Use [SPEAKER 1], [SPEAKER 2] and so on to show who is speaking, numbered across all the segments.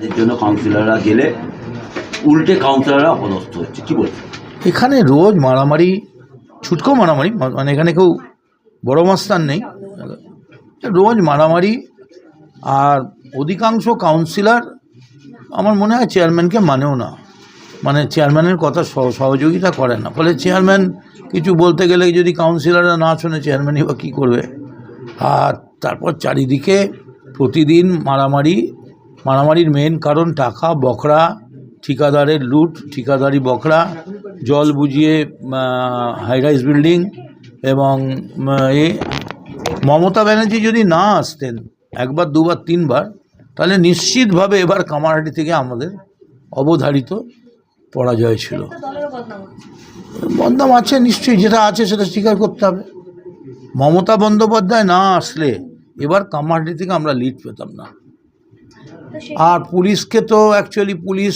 [SPEAKER 1] জন্য কাউন্সিলররা গেলে উল্টে কাউন্সিলররা অপদস্থ হচ্ছে। কি বলছেন?
[SPEAKER 2] এখানে রোজ মারামারি, ছুটকো মারামারি মানে এখানে কেউ বড় মাস্তান নেই। রোজ মারামারি, আর অধিকাংশ কাউন্সিলর আমার মনে হয় চেয়ারম্যানকে মানেও না। মানে চেয়ারম্যানের কথা সহ- সহযোগিতা করে না। ফলে চেয়ারম্যান কিছু বলতে গেলে যদি কাউন্সিলররা না শোনে চেয়ারম্যানই বা কী করবে? আর তারপর চারিদিকে প্রতিদিন মারামারি মারামারির মেন কারণ টাকা, বকরা, ঠিকাদারের লুট, ঠিকাদারি বকরা, জল বুঝিয়ে হাইরাইজ বিল্ডিং এবং এ, মমতা ব্যানার্জি যদি না আসতেন, একবার, দুবার, তিনবার, তাহলে নিশ্চিতভাবে এবার কামারহাটি থেকে আমাদের অবধারিত পরাজয় ছিল। বদনাম আছে নিশ্চয়ই, যেটা আছে সেটা স্বীকার করতে হবে। মমতা বন্দ্যোপাধ্যায় না আসলে এবার কামারহাটি থেকে আমরা লিড পেতাম না। আর পুলিশকে তো অ্যাকচুয়ালি পুলিশ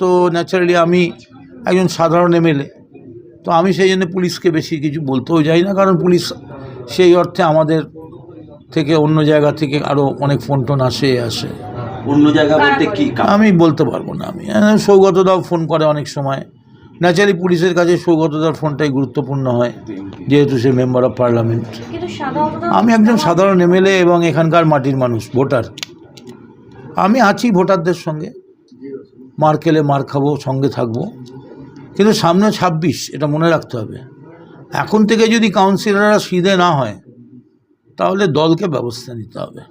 [SPEAKER 2] তো ন্যাচারালি আমি একজন সাধারণ এমএলএ। তো আমি সেই জন্য পুলিশকে বেশি কিছু বলতেও যাই না কারণ পুলিশ সেই অর্থে আমাদের থেকে অন্য জায়গা থেকে আরও অনেক ফোন টোন আসে আসে।
[SPEAKER 1] অন্য জায়গা বলতে কি
[SPEAKER 2] আমি বলতে পারব না আমি। সৌগতদাও ফোন করে অনেক সময়। ন্যাচারালি পুলিশের কাছে সৌগতদার ফোনটাই গুরুত্বপূর্ণ হয় যেহেতু সে মেম্বার অফ পার্লামেন্ট আমি একজন সাধারণ এমএলএ এবং এখানকার মাটির মানুষ ভোটার। আমি আছি ভোটারদের সঙ্গে। মার খেলে মার খাব সঙ্গে থাকব। কিন্তু সামনে ছাব্বিশ এটা মনে রাখতে হবে। এখন থেকে যদি কাউন্সিলররা সিধে না হয় তাহলে দলকে ব্যবস্থা নিতে হবে।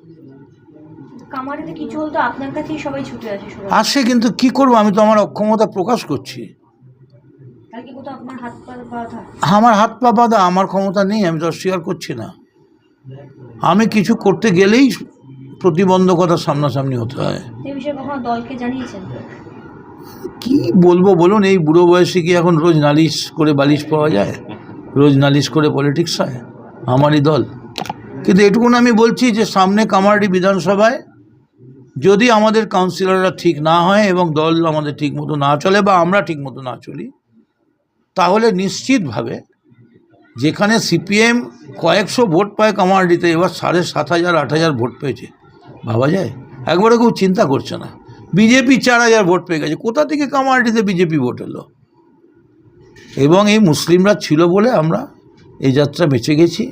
[SPEAKER 3] আসে
[SPEAKER 2] কিন্তু কি করব? আমি তো আমার অক্ষমতা প্রকাশ করছি। আমার হাত পা বাঁধা আমার ক্ষমতা নেই আমি তো অস্বীকার করছি না। আমি কিছু করতে গেলেই প্রতিবন্ধকতার সামনাসামনি হতে হয়। কি বলব বলুন এই বুড়ো বয়সে কি এখন রোজ নালিশ করে বালিশ পাওয়া যায়? রোজ নালিশ করে পলিটিক্স হয়? আমারই দল। কিন্তু এটুকুন আমি বলছি যে সামনে কামারডি বিধানসভায় যদি আমাদের কাউন্সিলররা ঠিক না হয় এবং দল আমাদের ঠিক মতো না চলে বা আমরা ঠিক মতো না চলি তাহলে নিশ্চিতভাবে যেখানে সিপিএম কয়েকশো ভোট পায় কামারডিতে এবার সাড়ে সাত হাজার আট হাজার ভোট পেয়েছে। ভাবা যায়? একবারে কেউ চিন্তা করছে না। বিজেপি চার হাজার ভোট পেয়ে গেছে। কোথা থেকে কামারডিতে বিজেপি ভোট এলো? এবং এই মুসলিমরা ছিল বলে আমরা এই যাত্রা বেঁচে গেছি।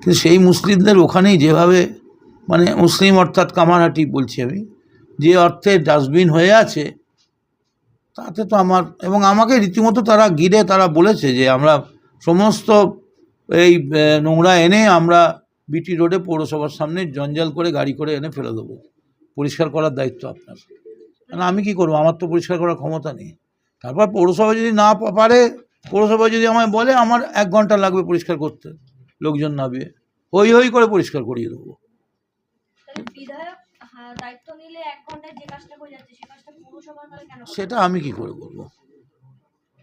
[SPEAKER 2] কিন্তু সেই মুসলিমদের ওখানেই যেভাবে মানে মুসলিম অর্থাৎ কামারহাটি বলছি আমি, যে অর্থে ডাস্টবিন হয়ে আছে, তাতে তো আমার, এবং আমাকে রীতিমতো তারা গিরে তারা বলেছে যে আমরা সমস্ত এই নোংরা এনে আমরা বিটি রোডে পৌরসভার সামনে জঞ্জাল করে গাড়ি করে এনে ফেলে দেবো। পরিষ্কার করার দায়িত্ব আপনার। না আমি কি করব? আমার তো পরিষ্কার করার ক্ষমতা নেই। তারপর পৌরসভা যদি না পারে পৌরসভা যদি আমায় বলে আমার এক ঘণ্টা লাগবে পরিষ্কার করতে লোকজন নামিয়ে। হই হই করে পরিষ্কার করিয়ে দেবো।
[SPEAKER 3] হ্যাঁ,
[SPEAKER 2] সেটা আমি কি করে করব?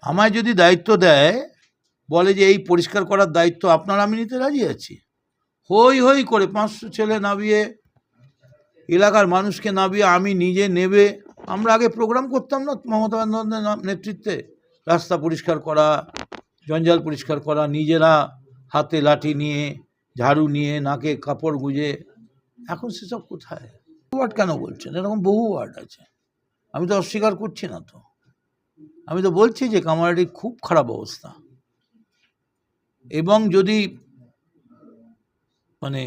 [SPEAKER 2] আমায় যদি দায়িত্ব দেয় বলে যে এই পরিষ্কার করার দায়িত্ব আপনার আমি নিতে রাজি আছি। হই হই করে পাঁচশো ছেলে নামিয়ে এলাকার মানুষকে নামিয়ে আমি নিজে নেবে। আমরা আগে প্রোগ্রাম করতাম না মমতা বন্দ্যোপাধ্যায়ের নেতৃত্বে। রাস্তা পরিষ্কার করা, জঞ্জাল পরিষ্কার করা, নিজেরা হাতে লাঠি নিয়ে, ঝাড়ু নিয়ে, নাকে কাপড় গুঁজে। এখন সেসব কোথায়? ওয়ার্ড কেন বলছেন? এরকম বহু ওয়ার্ড আছে। আমি তো অস্বীকার করছি না তো। আমি তো বলছি যে কামারহাটির খুব খারাপ অবস্থা। এবং যদি মানে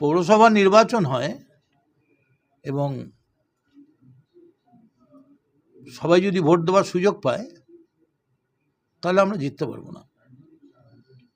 [SPEAKER 2] পৌরসভা নির্বাচন হয় এবং সবাই যদি ভোট দেওয়ার সুযোগ পায়, তাহলে আমরা জিততে পারব না।